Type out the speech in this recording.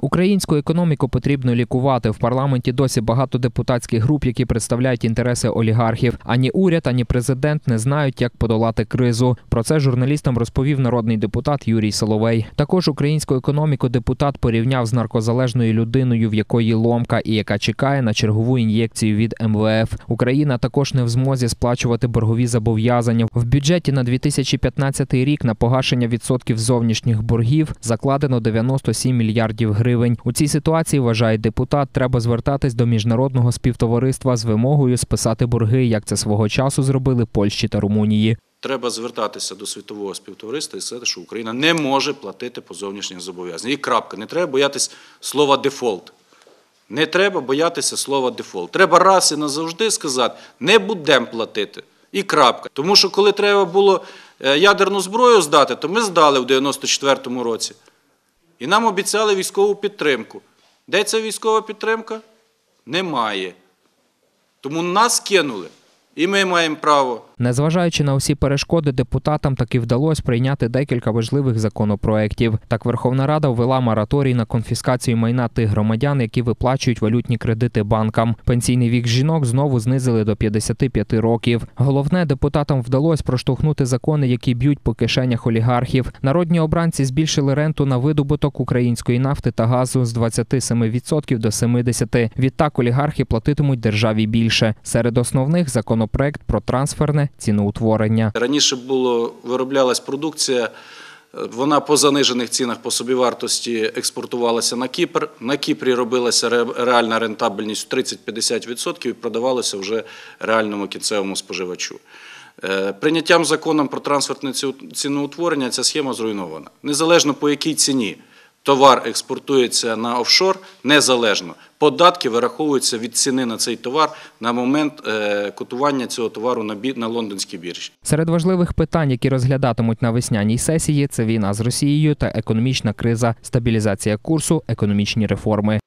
Українську економіку потрібно лікувати. В парламенті досі багато депутатських груп, які представляють інтереси олігархів. Ані уряд, ані президент не знають, як подолати кризу. Про це журналістам розповів народний депутат Юрій Соловей. Також українську економіку депутат порівняв з наркозалежною людиною, в якої ломка і яка чекає на чергову ін'єкцію від МВФ. Україна також не в змозі сплачувати боргові зобов'язання. В бюджеті на 2015 рік на погашення відсотків зовнішніх боргів закладено 97 мільярдів гривень. У цій ситуації вважає депутат, треба звертатись до міжнародного співтовариства з вимогою списати борги, як це свого часу зробили Польщі та Румунії. Треба звертатися до світового співтовариства і сказати, що Україна не може платити по зовнішніх зобов'язаннях. І крапка. Не треба боятися слова дефолт. Не треба боятися слова дефолт. Треба раз і назавжди сказати, не будемо платити. І крапка. Тому що коли треба було е, ядерну зброю здати, то ми здали в 94-му році. І нам обіцяли військову підтримку. Де ця військова підтримка? Немає. Тому нас кинули. І ми маємо право. Незважаючи на усі перешкоди, депутатам таки вдалося прийняти декілька важливих законопроєктів. Так Верховна Рада ввела мораторій на конфіскацію майна тих громадян, які виплачують валютні кредити банкам. Пенсійний вік жінок знову знизили до 55 років. Головне, депутатам вдалося проштовхнути закони, які б'ють по кишенях олігархів. Народні обранці збільшили ренту на видобуток української нафти та газу з 27% до 70%. Відтак олігархи платитимуть державі більше. Серед основних законопроєктів про трансферне ціноутворення. Раніше було вироблялась продукція, е, вона по занижених цінах по собівартості експортувалася на Кіпр. На Кіпрі робилася реальна рентабельність 30-50% і продавалося вже реальному кінцевому споживачу. Е, Прийняттям законом про трансфертне ціноутворення ця схема зруйнована. Незалежно по якій ціні товар експортується на офшор, незалежно. Податки вираховуються від ціни на цей товар на момент е, котування цього товару на бі- на лондонській біржі. Серед важливих питань, які розглядатимуть на весняній сесії, це війна з Росією та економічна криза, стабілізація курсу, економічні реформи.